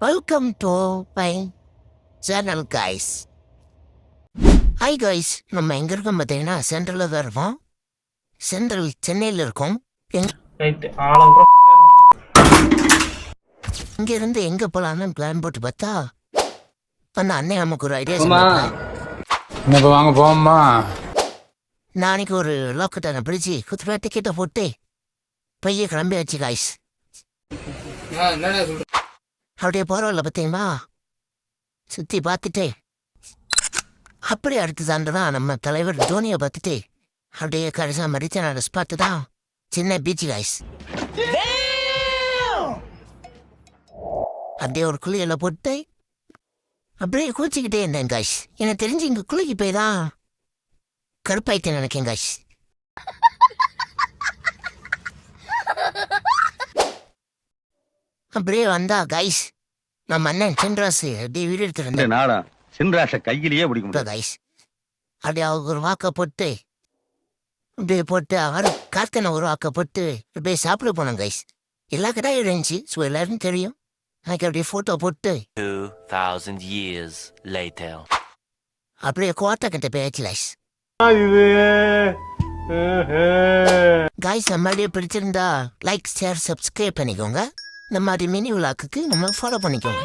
Welcome to my channel guys hi guys நம்ம எங்கே இருக்கோம் பார்த்தீங்கன்னா சென்ட்ரலில் தான் இருக்கோம். சென்ட்ரல் சென்னையில் இருக்கோம். இங்கேருந்து எங்கே போகலான்னு பிளான் போட்டு பார்த்தா அந்த அண்ணன் நமக்கு ஒரு ஐடியா போமா. சொன்னாங்க. வாங்க போம்மா நாளைக்கு ஒரு லோக்கட்டான பிடிச்சி குத்துருவா டிக்கெட்டை போட்டு பைய கிளம்பியாச்சு காய்ஸ் என்னடா சொல்ற? அப்படியே போகிறவங்கள பார்த்தீங்களா சுற்றி பார்த்துட்டு. அப்படியே அடுத்து தான் நம்ம தலைவர் தோனியை பார்த்துட்டு அப்படியே கடைசா மடித்த நான் பார்த்து தான் சின்ன பீச் காய்ஸ் அப்படியே ஒரு குளியல போட்டு அப்படியே குளிச்சுக்கிட்டே இருந்தேன் காய்ஸ் எனக்கு தெரிஞ்சு இங்கே குளிக்கு போய் தான் கருப்பாயிட்டேன் நினைக்கேன் காய்ஸ் அப்படியே வந்தா கைஸ் நம்ம அண்ணன் சென்றாசு அப்படியே வீடு எடுத்துட்டு நாடா சின்ராஷ கையிலேயே பிடிக்க முடியாது. கைஸ் அப்படியே அவருக்கு ஒரு வாக்க போட்டு அப்படியே போட்டு அவர் காத்தனை ஒரு வாக்க போட்டு அப்படியே சாப்பிட போனோம் கைஸ் எல்லா கடையும் இருந்துச்சு. ஸோ எல்லாருக்கும் தெரியும். எனக்கு அப்படியே ஃபோட்டோ போட்டு. 2,000 years later. அப்படியே கோட்டை கிட்ட போயாச்சு கைஸ் கைஸ் நம்ம அப்படியே பிடிச்சிருந்தா லைக் ஷேர் சப்ஸ்கிரைப் பண்ணிக்கோங்க. இந்த மாதிரி மினி விளாக்குக்கு நம்ம ஃபாலோ பண்ணிக்கோங்க.